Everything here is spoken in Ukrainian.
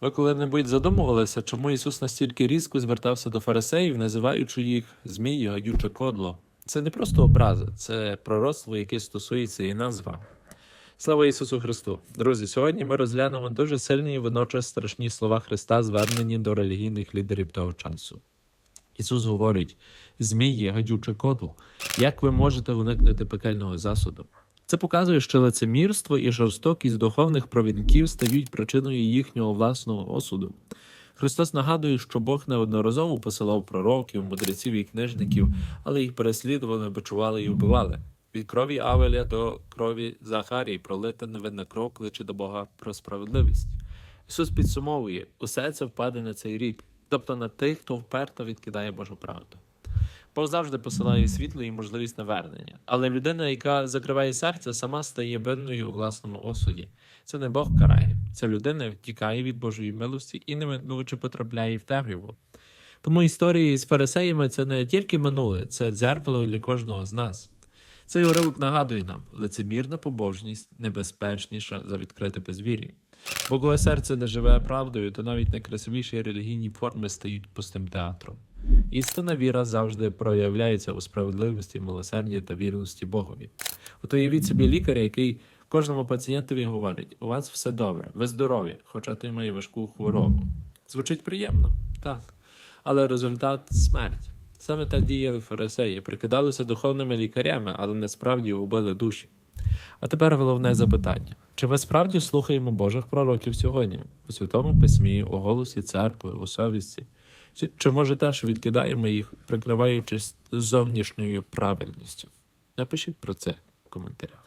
Ви коли-небудь задумувалися, чому Ісус настільки різко звертався до фарисеїв, називаючи їх змію, гадюче кодло? Це не просто образа, це пророцтво, яке стосується і вами. Слава Ісусу Христу! Друзі, сьогодні ми розглянемо дуже сильні і водночас страшні слова Христа, звернені до релігійних лідерів того часу. Ісус говорить: Змії, гадюче кодло, як ви можете уникнути пекельного засуду? Це показує, що лицемірство і жорстокість духовних провідників стають причиною їхнього власного осуду. Христос нагадує, що Бог неодноразово посилав пророків, мудреців і книжників, але їх переслідували, бичували і вбивали. Від крові Авеля до крові Захарії пролита невинна кров кличе до Бога про справедливість. Ісус підсумовує, усе це впаде на цей рік, тобто на тих, хто вперто відкидає Божу правду. Бог завжди посилає світло і можливість навернення. Але людина, яка закриває серце, сама стає бедною у власному осуді. Це не Бог карає. Ця людина втікає від Божої милості і неминуче потрапляє в темряву. Тому історії з фарисеями це не тільки минуле, це дзеркало для кожного з нас. Цей уривок нагадує нам, лицемірна побожність небезпечніша за відкрите безвір'я. Бо коли серце не живе правдою, то навіть найкрасивіші релігійні форми стають пустим театром. Істинна віра завжди проявляється у справедливості, милосерді та вірності Богові. От уявіть собі лікаря, який кожному пацієнтові говорить: у вас все добре, ви здорові, хоча ти має важку хворобу. Звучить приємно, так. Але результат смерть. Саме так діяли фарисеї, прикидалися духовними лікарями, але насправді убили душі. А тепер головне запитання: чи ми справді слухаємо Божих пророків сьогодні у Святому Письмі, у голосі церкви, у совісті? Чи, може теж відкидаємо їх, прикриваючись зовнішньою правильністю? Напишіть про це в коментарях.